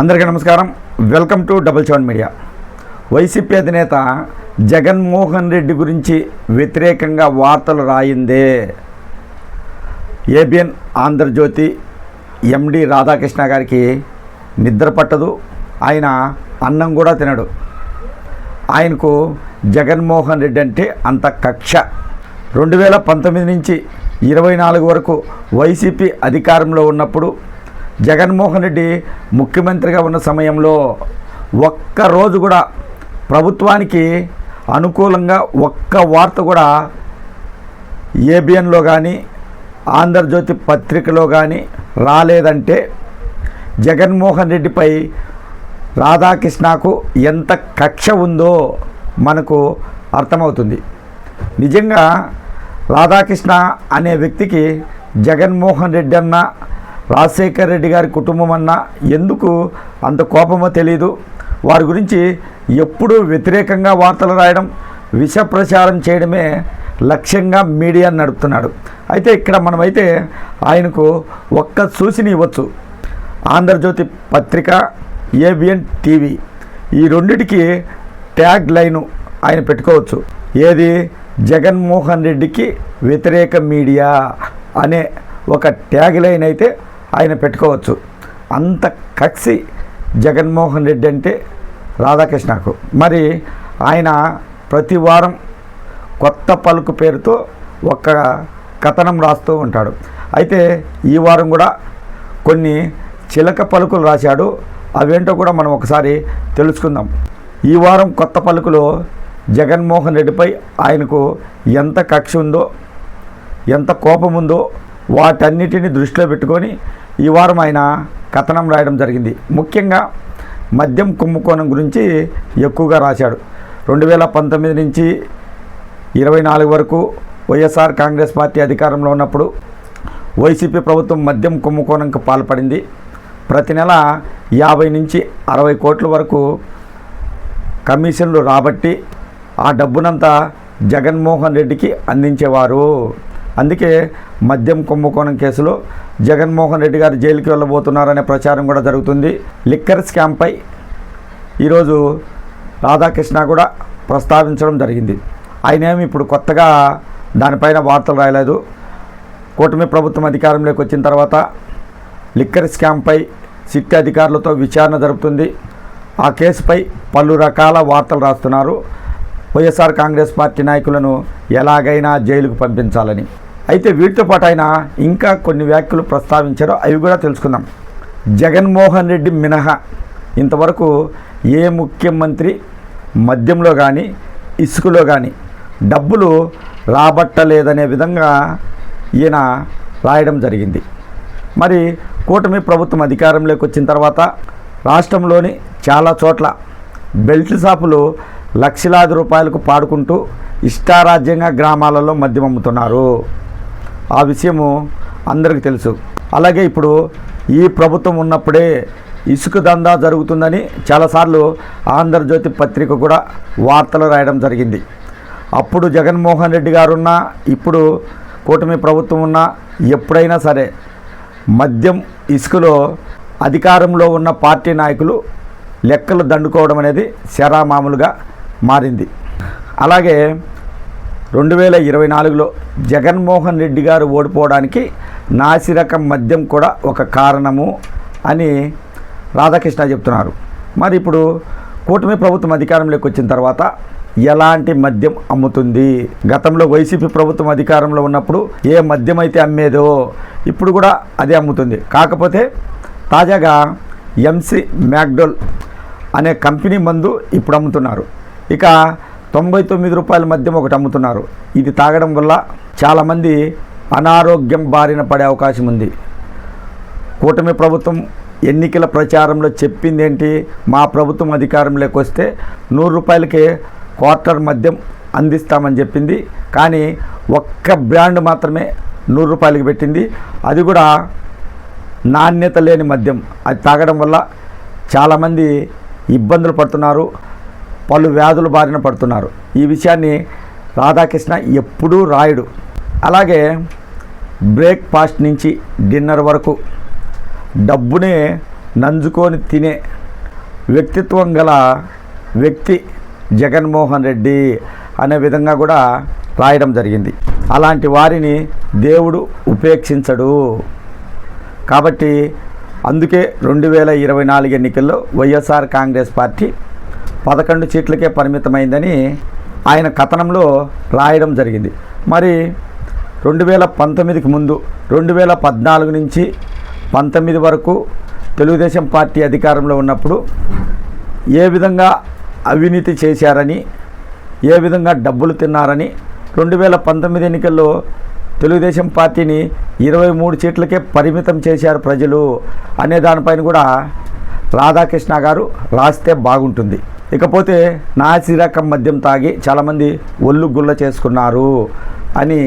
అందరికీ నమస్కారం. Welcome to double seven media. YCP అధినేత జగన్మోహన్ రెడ్డి గురించి వ్యతిరేకంగా వార్తలు రాయిందే. ఏబిఎన్ ఆంధ్రజ్యోతి ఎండి రాధాకృష్ణ గారికి నిద్ర పట్టదు. ఆయన అన్నం కూడా తినడు. ఆయనకు జగన్మోహన్ రెడ్డి అంటే అంత కక్ష. రెండు వేల పంతొమ్మిది నుంచి ఇరవై నాలుగు వరకు వైసీపీ అధికారంలో ఉన్నప్పుడు జగన్మోహన్ రెడ్డి ముఖ్యమంత్రిగా ఉన్న సమయంలో ఒక్కరోజు కూడా ప్రభుత్వానికి అనుకూలంగా ఒక్క వార్త కూడా ఏబిఎన్లో కానీ ఆంధ్రజ్యోతి పత్రికలో కానీ రాలేదంటే జగన్మోహన్ రెడ్డిపై రాధాకృష్ణకు ఎంత కక్ష ఉందో మనకు అర్థమవుతుంది. నిజంగా రాధాకృష్ణ అనే వ్యక్తికి జగన్మోహన్ రెడ్డి అన్న రాజశేఖర్ రెడ్డి గారి కుటుంబం అన్న ఎందుకు అంత కోపమో తెలియదు వారి గురించి ఎప్పుడూ వ్యతిరేకంగా వార్తలు రాయడం విష ప్రచారం చేయడమే లక్ష్యంగా మీడియా నడుపుతున్నాడు. అయితే ఇక్కడ మనమైతే ఆయనకు ఒక్క సూచన ఇవ్వచ్చు. ఆంధ్రజ్యోతి పత్రిక ఏబిఎన్ టీవీ ఈ రెండిటికి ట్యాగ్ లైను ఆయన పెట్టుకోవచ్చు. ఏది? జగన్మోహన్ రెడ్డికి వ్యతిరేక మీడియా అనే ఒక ట్యాగ్ లైన్ అయితే ఆయన పెట్టుకోవచ్చు. అంత కక్షి జగన్మోహన్ రెడ్డి అంటే రాధాకృష్ణకు. మరి ఆయన ప్రతి వారం కొత్త పలుకు పేరుతో ఒక కథనం రాస్తూ ఉంటాడు. అయితే ఈ వారం కూడా కొన్ని చిలక పలుకులు రాశాడు. అవేంటో కూడా మనం ఒకసారి తెలుసుకుందాం. ఈ వారం కొత్త పలుకులో జగన్మోహన్ రెడ్డిపై ఆయనకు ఎంత కక్ష ఉందో ఎంత కోపం ఉందో వాటన్నిటిని దృష్టిలో పెట్టుకొని ఈ వారం ఆయన కథనం రాయడం జరిగింది. ముఖ్యంగా మద్యం కుంభకోణం గురించి ఎక్కువగా రాశాడు. రెండు వేల పంతొమ్మిది నుంచి ఇరవై నాలుగు వరకు వైఎస్ఆర్ కాంగ్రెస్ పార్టీ అధికారంలో ఉన్నప్పుడు వైసీపీ ప్రభుత్వం మద్యం కుంభకోణంకి పాల్పడింది. ప్రతి నెల యాభై నుంచి అరవై కోట్ల వరకు కమిషన్లు రాబట్టి ఆ డబ్బునంతా జగన్మోహన్ రెడ్డికి అందించేవారు. అందుకే మద్యం కుంభకోణం కేసులో జగన్మోహన్ రెడ్డి గారు జైలుకి వెళ్ళబోతున్నారనే ప్రచారం కూడా జరుగుతుంది. లిక్కర్ స్కామ్పై ఈరోజు రాధాకృష్ణ కూడా ప్రస్తావించడం జరిగింది. ఆయనేమి ఇప్పుడు కొత్తగా దానిపైన వార్తలు రాయలేదు. కూటమి ప్రభుత్వం అధికారంలోకి వచ్చిన తర్వాత లిక్కర్ స్కామ్పై సిట్ అధికారులతో విచారణ జరుపుతుంది. ఆ కేసుపై పలు రకాల వార్తలు రాస్తున్నారు. వైఎస్ఆర్ కాంగ్రెస్ పార్టీ నాయకులను ఎలాగైనా జైలుకు పంపించాలని. అయితే వీటితో పాటు ఆయన ఇంకా కొన్ని వ్యాఖ్యలు ప్రస్తావించారో అవి కూడా తెలుసుకుందాం. జగన్మోహన్ రెడ్డి మినహా. ఇంతవరకు ఏ ముఖ్యమంత్రి మద్యంలో కానీ ఇసుకలో కానీ డబ్బులు రాబట్టలేదనే విధంగా ఈయన రాయడం జరిగింది. మరి కూటమి ప్రభుత్వం అధికారంలోకి వచ్చిన తర్వాత రాష్ట్రంలోని చాలా చోట్ల బెల్ట్ షాపులు లక్షలాది రూపాయలకు పాడుకుంటూ ఇష్టారాజ్యంగా గ్రామాలలో మద్యం అమ్ముతున్నారు. ఆ విషయము అందరికీ తెలుసు. అలాగే ఇప్పుడు ఈ ప్రభుత్వం ఉన్నప్పుడే ఇసుక దందా జరుగుతుందని చాలాసార్లు ఆంధ్రజ్యోతి పత్రిక కూడా వార్తలు రాయడం జరిగింది. అప్పుడు జగన్మోహన్ రెడ్డి గారున్నా ఇప్పుడు కూటమి ప్రభుత్వం ఉన్నా ఎప్పుడైనా సరే మద్యం ఇసుకలో అధికారంలో ఉన్న పార్టీ నాయకులు లెక్కలు దండుకోవడం అనేది శరామామూలుగా మారింది. అలాగే రెండు వేల ఇరవై నాలుగులో జగన్మోహన్ రెడ్డి గారు ఓడిపోవడానికి నాసిరకం మద్యం కూడా ఒక కారణము అని రాధాకృష్ణ చెప్తున్నారు. మరి ఇప్పుడు కూటమి ప్రభుత్వం అధికారంలోకి వచ్చిన తర్వాత ఎలాంటి మద్యం అమ్ముతుంది? గతంలో వైసీపీ ప్రభుత్వం అధికారంలో ఉన్నప్పుడు ఏ మద్యం అయితే అమ్మేదో ఇప్పుడు కూడా అదే అమ్ముతుంది. కాకపోతే తాజాగా ఎంసీ మ్యాక్డోల్ అనే కంపెనీ మందు ఇప్పుడు అమ్ముతున్నారు. ఇక తొంభై తొమ్మిది రూపాయల మద్యం ఒకటి అమ్ముతున్నారు. ఇది తాగడం వల్ల చాలామంది అనారోగ్యం బారిన పడే అవకాశం ఉంది. కూటమి ప్రభుత్వం ఎన్నికల ప్రచారంలో చెప్పింది ఏంటి మా ప్రభుత్వం అధికారంలోకి వస్తే నూరు రూపాయలకే క్వార్టర్ మద్యం అందిస్తామని చెప్పింది. కానీ ఒక్క బ్రాండ్ మాత్రమే నూరు రూపాయలకి పెట్టింది. అది కూడా నాణ్యత లేని మద్యం. అది తాగడం వల్ల చాలామంది ఇబ్బందులు పడుతున్నారు. పలు వ్యాధుల బారిన పడుతున్నారు. ఈ విషయాన్ని రాధాకృష్ణ ఎప్పుడూ రాయుడు. అలాగే బ్రేక్ఫాస్ట్ నుంచి డిన్నర్ వరకు డబ్బునే నంజుకొని తినే వ్యక్తిత్వం గల వ్యక్తి జగన్మోహన్ రెడ్డి అనే విధంగా కూడా రాయడం జరిగింది. అలాంటి వారిని దేవుడు ఉపేక్షించడు. కాబట్టి అందుకే రెండు వేల ఇరవై నాలుగు ఎన్నికల్లో వైఎస్ఆర్ కాంగ్రెస్ పార్టీ పదకొండు సీట్లకే పరిమితమైందని ఆయన కథనంలో రాయడం జరిగింది. మరి రెండు వేల పంతొమ్మిదికి ముందు రెండు వేల పద్నాలుగు నుంచి పంతొమ్మిది వరకు తెలుగుదేశం పార్టీ అధికారంలో ఉన్నప్పుడు ఏ విధంగా అవినీతి చేశారని ఏ విధంగా డబ్బులు తిన్నారని రెండు వేల పంతొమ్మిది ఎన్నికల్లో తెలుగుదేశం పార్టీని ఇరవై మూడు సీట్లకే పరిమితం చేశారు ప్రజలు అనే దానిపైన కూడా రాధాకృష్ణ గారు రాస్తే బాగుంటుంది. ఇకపోతే నాసిరకం మద్యం తాగి చాలామంది ఒళ్ళు గుల్ల చేసుకున్నారు అని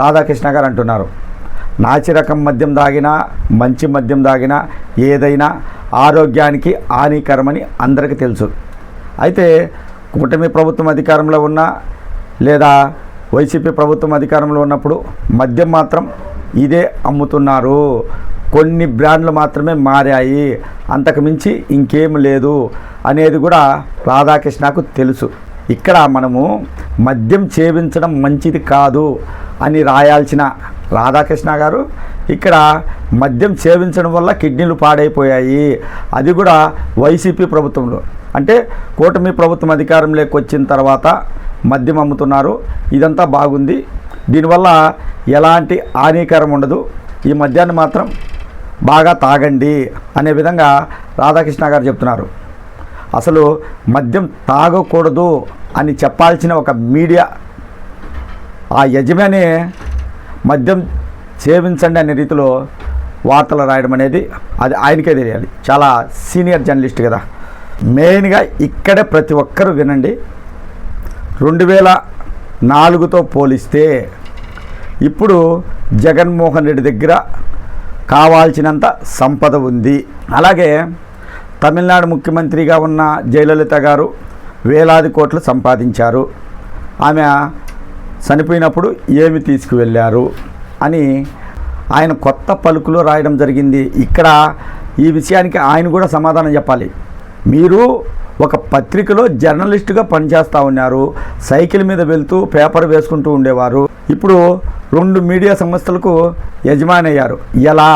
రాధాకృష్ణ గారు అంటున్నారు. నాచిరకం మద్యం తాగినా మంచి మద్యం తాగినా ఏదైనా ఆరోగ్యానికి హానికరమని అందరికీ తెలుసు. అయితే కూటమి ప్రభుత్వం అధికారంలో ఉన్నా లేదా వైసీపీ ప్రభుత్వం అధికారంలో ఉన్నప్పుడు మద్యం మాత్రం ఇదే అమ్ముతున్నారు. కొన్ని బ్రాండ్లు మాత్రమే మారాయి. అంతకుమించి ఇంకేం లేదు అనేది కూడా రాధాకృష్ణకు తెలుసు. ఇక్కడ మనము మద్యం సేవించడం మంచిది కాదు అని రాయాల్సిన రాధాకృష్ణ గారు ఇక్కడ మద్యం సేవించడం వల్ల కిడ్నీలు పాడైపోయాయి. అది కూడా వైసీపీ ప్రభుత్వంలో. అంటే కూటమి ప్రభుత్వం అధికారంలోకి వచ్చిన తర్వాత మద్యం అమ్ముతున్నారు. ఇదంతా బాగుంది. దీనివల్ల ఎలాంటి హానికరం ఉండదు. ఈ మద్యాన్ని మాత్రం బాగా తాగండి అనే విధంగా రాధాకృష్ణ గారు చెప్తున్నారు. అసలు మద్యం తాగకూడదు అని చెప్పాల్సిన ఒక మీడియా ఆ యజమాని మద్యం సేవించండి అనే రీతిలో వార్తలు రాయడం అనేది అది ఆయనకే తెలియాలి. చాలా సీనియర్ జర్నలిస్ట్ కదా. మెయిన్గా ఇక్కడే ప్రతి ఒక్కరూ వినండి. రెండు వేల నాలుగుతో పోలిస్తే ఇప్పుడు జగన్మోహన్ రెడ్డి దగ్గర కావాల్సినంత సంపద ఉంది. అలాగే తమిళనాడు ముఖ్యమంత్రిగా ఉన్న జయలలిత గారు వేలాది కోట్లు సంపాదించారు. ఆమె చనిపోయినప్పుడు ఏమి తీసుకువెళ్ళారు అని ఆయన కొత్త పలుకులు రాయడం జరిగింది. ఇక్కడ ఈ విషయానికి ఆయన కూడా సమాధానం చెప్పాలి. మీరు ఒక పత్రికలో జర్నలిస్టుగా పనిచేస్తూ ఉన్నారు. సైకిల్ మీద వెళ్తూ పేపర్ వేసుకుంటూ ఉండేవారు. ఇప్పుడు రెండు మీడియా సంస్థలకు యజమాని అయ్యారు ఎలా?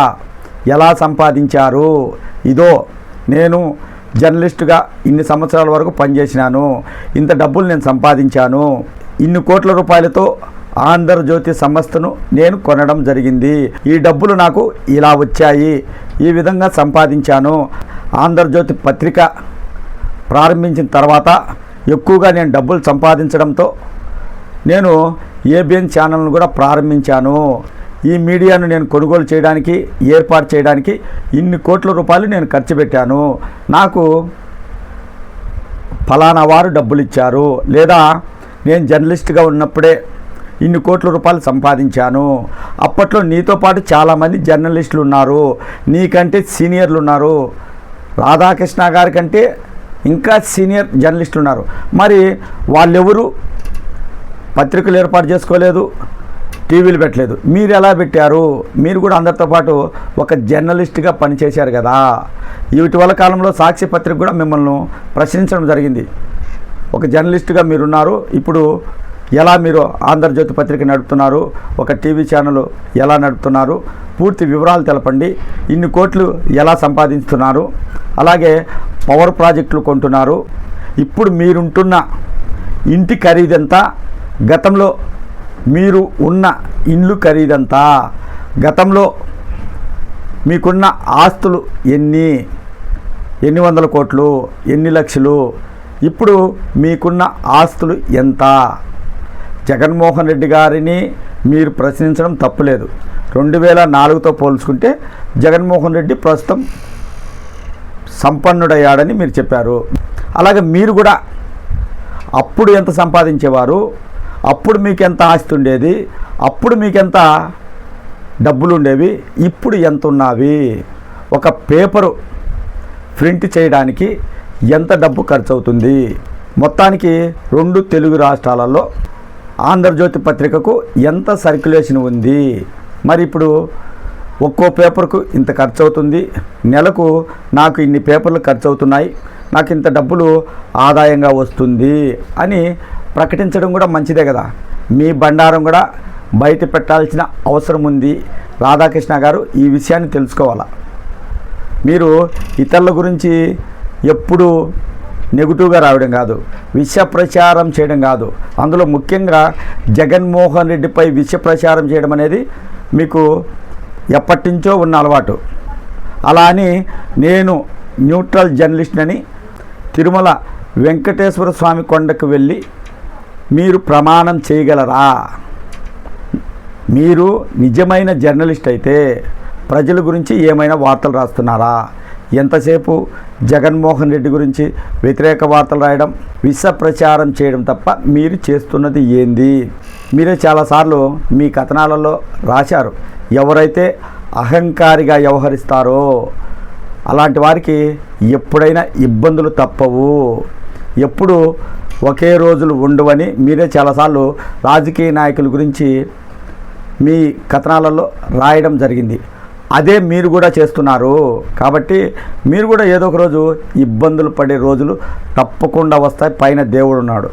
ఎలా సంపాదించారు? ఇదో నేను జర్నలిస్టుగా ఇన్ని సంవత్సరాల వరకు పనిచేసినాను. ఇంత డబ్బులు నేను సంపాదించాను. ఇన్ని కోట్ల రూపాయలతో ఆంధ్రజ్యోతి సంస్థను నేను కొనడం జరిగింది. ఈ డబ్బులు నాకు ఇలా వచ్చాయి. ఈ విధంగా సంపాదించాను. ఆంధ్రజ్యోతి పత్రిక ప్రారంభించిన తర్వాత ఎక్కువగా నేను డబ్బులు సంపాదించడంతో నేను ఏబిఎన్ ఛానల్ను కూడా ప్రారంభించాను. ఈ మీడియాను నేను కొనుగోలు చేయడానికి ఏర్పాటు చేయడానికి ఇన్ని కోట్ల రూపాయలు నేను ఖర్చు పెట్టాను. నాకు ఫలానా వారు డబ్బులు ఇచ్చారు. లేదా నేను జర్నలిస్ట్గా ఉన్నప్పుడే ఇన్ని కోట్ల రూపాయలు సంపాదించాను. అప్పట్లో నీతో పాటు చాలామంది జర్నలిస్టులు ఉన్నారు. నీకంటే సీనియర్లు ఉన్నారు. రాధాకృష్ణ గారి కంటే ఇంకా సీనియర్ జర్నలిస్టులు ఉన్నారు. మరి వాళ్ళెవరు? పత్రికలు ఏర్పాటు చేసుకోలేదు టీవీలు పెట్టలేదు. మీరు ఎలా పెట్టారు? మీరు కూడా అందరితో పాటు ఒక జర్నలిస్ట్గా పనిచేశారు కదా. ఇటీవల కాలంలో సాక్షి పత్రిక కూడా మిమ్మల్ని ప్రశ్నించడం జరిగింది. ఒక జర్నలిస్ట్గా మీరున్నారు. ఇప్పుడు ఎలా మీరు ఆంధ్రజ్యోతి పత్రిక నడుపుతున్నారు? ఒక టీవీ ఛానల్ ఎలా నడుపుతున్నారు? పూర్తి వివరాలు తెలపండి. ఇన్ని కోట్లు ఎలా సంపాదిస్తున్నారు? అలాగే పవర్ ప్రాజెక్టులు కొంటున్నారు. ఇప్పుడు మీరుంటున్న ఇంటి ఖరీదంతా గతంలో మీరు ఉన్న ఇల్లు ఖరీదంతా గతంలో మీకున్న ఆస్తులు ఎన్ని? ఎన్ని వందల కోట్లు? ఎన్ని లక్షలు? ఇప్పుడు మీకున్న ఆస్తులు ఎంత? జగన్మోహన్ రెడ్డి గారిని మీరు ప్రశ్నించడం తప్పులేదు. రెండు వేల నాలుగుతో పోల్చుకుంటే జగన్మోహన్ రెడ్డి ప్రస్తుతం సంపన్నుడయ్యాడని మీరు చెప్పారు. అలాగే మీరు కూడా అప్పుడు ఎంత సంపాదించేవారు? అప్పుడు మీకు ఎంత ఆస్తి ఉండేది? అప్పుడు మీకు ఎంత డబ్బులు ఉండేవి ఇప్పుడు ఎంత ఉన్నవి ఒక పేపరు ప్రింట్ చేయడానికి ఎంత డబ్బు ఖర్చు అవుతుంది మొత్తానికి రెండు తెలుగు రాష్ట్రాలలో ఆంధ్రజ్యోతి పత్రికకు ఎంత సర్క్యులేషన్ ఉంది? మరి ఇప్పుడు ఒక్కో పేపర్కు ఇంత ఖర్చు అవుతుంది నెలకు నాకు ఇన్ని పేపర్లు ఖర్చు అవుతున్నాయి నాకు ఇంత డబ్బులు ఆదాయంగా వస్తుంది అని ప్రకటించడం కూడా మంచిదే కదా. మీ బండారం కూడా బయట పెట్టాల్సిన అవసరం ఉంది. రాధాకృష్ణ గారు ఈ విషయాన్ని తెలుసుకోవాలా? మీరు ఇతరుల గురించి ఎప్పుడు నెగిటివ్గా రావడం కాదు. విష ప్రచారం చేయడం కాదు. అందులో ముఖ్యంగా జగన్మోహన్ రెడ్డిపై విష ప్రచారం చేయడం అనేది మీకు ఎప్పటి నుంచో ఉన్న అలవాటు. అలా అని నేను న్యూట్రల్ జర్నలిస్ట్ అని తిరుమల వెంకటేశ్వర స్వామి కొండకు వెళ్ళి మీరు ప్రమాణం చేయగలరా? మీరు నిజమైన జర్నలిస్ట్ అయితే ప్రజల గురించి ఏమైనా వార్తలు రాస్తున్నారా? ఎంతసేపు జగన్మోహన్ రెడ్డి గురించి వ్యతిరేక వార్తలు రాయడం విష ప్రచారం చేయడం తప్ప మీరు చేస్తున్నది ఏంది? మీరే చాలాసార్లు మీ కథనాలలో రాశారు. ఎవరైతే అహంకారిగా వ్యవహరిస్తారో అలాంటి వారికి ఎప్పుడైనా ఇబ్బందులు తప్పవు. ఎప్పుడు ఒకే రోజులు ఉండవని మీరే చాలాసార్లు రాజకీయ నాయకుల గురించి మీ కథనాలలో రాయడం జరిగింది. అదే మీరు కూడా చేస్తున్నారు. కాబట్టి మీరు కూడా ఏదో ఒక రోజు ఇబ్బందులు పడే రోజులు తప్పకుండా వస్తాయి. పైన దేవుడు ఉన్నాడు.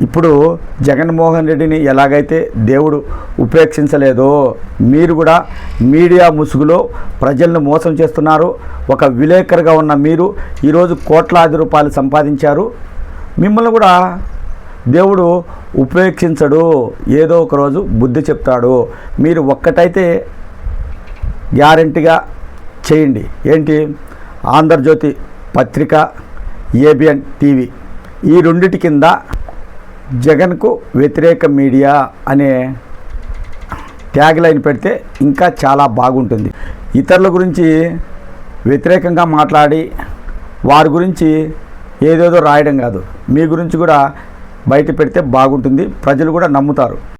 ఇప్పుడు జగన్మోహన్ రెడ్డిని ఎలాగైతే దేవుడు ఉపేక్షించలేదో మీరు కూడా మీడియా ముసుగులో ప్రజలను మోసం చేస్తున్నారు. ఒక విలేకరుగా ఉన్న మీరు ఈరోజు కోట్లాది రూపాయలు సంపాదించారు. మిమ్మల్ని కూడా దేవుడు ఉపేక్షించడు. ఏదో ఒక రోజు బుద్ధి చెప్తాడు. మీరు ఒక్కటైతే గ్యారంటీగా చేయండి. ఏంటి? ఆంధ్రజ్యోతి పత్రిక ఏబిఎన్ టీవీ. ఈ రెండిటి కింద జగన్కు వ్యతిరేక మీడియా అనే ట్యాగ్ లైన్ పెడితే ఇంకా చాలా బాగుంటుంది. ఇతరుల గురించి వ్యతిరేకంగా మాట్లాడి వారి గురించి ఏదేదో రాయడం కాదు. మీ గురించి కూడా బయట పెడితే బాగుంటుంది. ప్రజలు కూడా నమ్ముతారు.